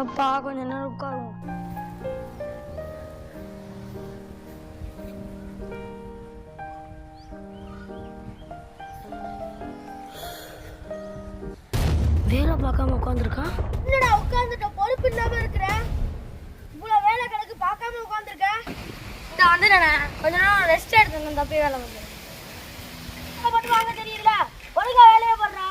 அப்பா கொஞ்ச நேரம் உட்காருவோம் வேலை பார்க்காம உட்காந்துருக்கான் என்னடா உட்கார்ந்துட்ட பொறுப்பு இல்லாம இருக்கிற? இவ்வளவு வேலை கணக்கு பார்க்காம உட்கார்ந்துருக்க? இந்த வந்து நான். கொஞ்ச நேரம் ரெஸ்ட் எடுத்துருந்தேன் தப்பி வேலை வந்து மட்டும் வாங்க தெரியல ஒழுங்கா வேலையை பண்றா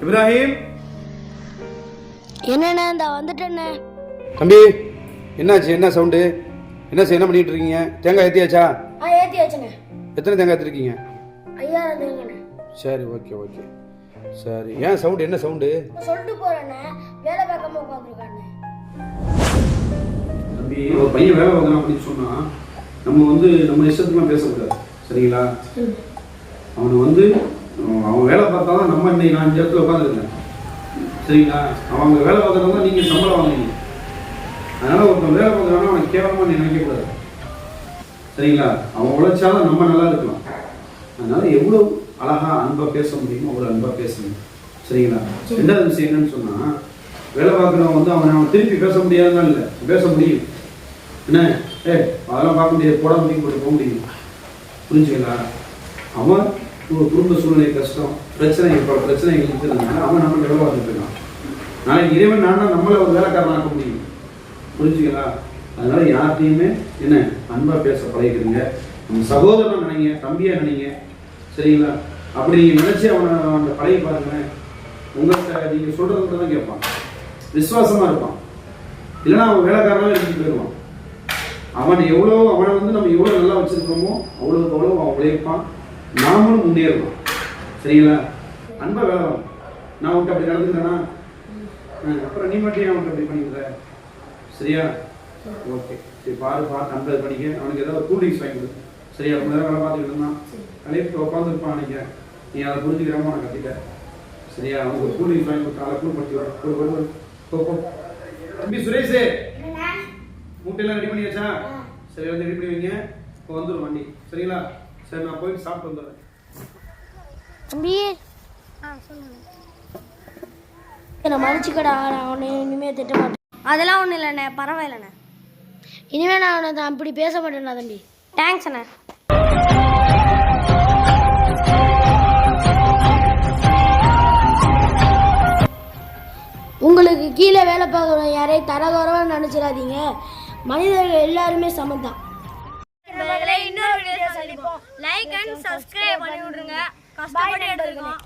இப்ராஹிம். என்னண்ணே இந்த வந்துட்டேண்ணே. தம்பி என்னாச்சு? என்ன சவுண்டு? என்ன செய்ய- என்ன பண்ணிட்டு இருக்கீங்க தேங்காய் ஏற்றியாச்சா ஆ ஏத்தி எத்தனை தேங்காய் ஏற்றிருக்கீங்க ஐயாயிரம் தேங்கண்ணே. சரி ஓகே ஓகே. சரி. ஏன் சவுண்டு? என்ன சவுண்டு? சொல்லிட்டு போறேண்ணே. வேலை பார்க்காம உட்காந்துருக்காண்ணே. தம்பி ஒரு பையன் வேலை பார்க்கணும் அப்படின்னு சொன்னா நம்ம வந்து நம்ம இஷ்டத்துக்குலாம் பேசக்கூடாது. சரிங்களா? அவனை வந்து அவன் வேலை பார்த்தா தான் நம்ம இன்னைக்கு நான் இந்த இடத்துல உட்காந்துருக்கேன். சரிங்களா? அவங்க வேலை பார்க்குறவங்க தான் நீங்கள் சம்பளம் வாங்குறீங்க. அதனால் ஒருத்தன் வேலை பார்க்குறான்னா அவனை கேவலமாக நினைக்கக்கூடாது சரிங்களா? அவன் உழைச்சாலும் நம்ம நல்லா இருக்கலாம். அதனால் எவ்வளோ அழகா அன்பாக பேச முடியுமோ அவ்வளோ அன்பாக பேசணும் சரிங்களா? ரெண்டாவது விஷயம் என்னன்னு சொன்னால் வேலை பார்க்குறவன் வந்து அவனை அவன் திருப்பி பேச முடியாதுன்னா இல்லை. பேச முடியும். என்ன? ஏ அதெல்லாம் பார்க்க முடியாது. போட முடியும் போட்டு போக முடியும். புரிஞ்சுங்களா அவன் ஒரு குடும்ப சூழ்நிலை கஷ்டம் பிரச்சனை பல பிரச்சனை இருக்கிறதுனால அவன் நம்ம வேலை இருக்கான் நாளைக்கு இறைவன் நானா நம்மளை ஒரு வேலைக்காரன் முடியும். புரிஞ்சுங்களா? அதனால யார்கிட்டையுமே என்ன அன்பாக பேச பழகிக்கிறீங்க நம்ம சகோதரன் நினைங்க தம்பியாக நினைங்க. சரிங்களா? அப்படி நீங்கள் நினச்சி அவனை அந்த பழகி பாருங்களேன். உங்கள்கிட்ட நீங்கள் சொல்கிறது தான் கேட்பான். விசுவாசமாக இருப்பான். இல்லைன்னா அவன் வேலைக்காரனாக எடுத்துட்டு போயிடுவான். அவன் எவ்வளோ அவனை வந்து நம்ம எவ்வளோ நல்லா வச்சுருக்கோமோ அவ்வளோக்கு அவ்வளோ அவன் உழைப்பான். நாமளும் முன்னேறலாம் சரிங்களா? அன்பா வேலை. நான் உன்கிட்ட அப்படி நடந்துக்கிறேன்னா அப்புறம் நீ மட்டும் ஏன் அவன்கிட்ட அப்படி பண்ணிக்கிற சரியா? ஓகே. சரி பாரு பார்த்து அன்பை பண்ணிக்க. அவனுக்கு ஏதாவது கூல் ட்ரிங்க்ஸ் வாங்கி கொடு. சரியா? ரொம்ப நேரம் வேலை பார்த்துக்கிட்டு இருந்தான். கலைப்பு உட்காந்துருப்பான் நினைக்கிறேன் நீ அதை புரிஞ்சுக்கிறாம நான் கத்திட்ட சரியா? அவனுக்கு ஒரு கூல் ட்ரிங்க்ஸ் வாங்கி கொடுத்து அதை கூல் படுத்தி வர போ, போ, போ. போ போ. தம்பி சுரேஷே மூட்டையெல்லாம் ரெடி பண்ணியாச்சா? சரி வந்து ரெடி பண்ணி வைங்க இப்போ வந்துடும் வண்டி. சரிங்களா? சரி நான் போயிட்டு சாப்பிட்டு வந்துடுறேன். தம்பி. என்னை மன்னிச்சுக்கடா நான் அவனை இனிமேல் திட்ட மாட்டேன். அதெல்லாம் ஒன்றும் இல்லைண்ணே பரவாயில்லண்ணே. இனிமேல் நான் அவனை அப்படி பேச மாட்டேண்ணா தம்பி. தேங்க்ஸ் அண்ணே. உங்களுக்கு கீழே வேலை பார்க்குற யாரையும் தரகுறவன்னு நினச்சிடாதீங்க. மனிதர்கள் எல்லாருமே சமந்தான். இன்னொரு சந்திப்போம். சப்ஸ்கிரைப் பண்ணி விட்ருங்க கஷ்டப்பட்டு எடுத்துருக்கோம்.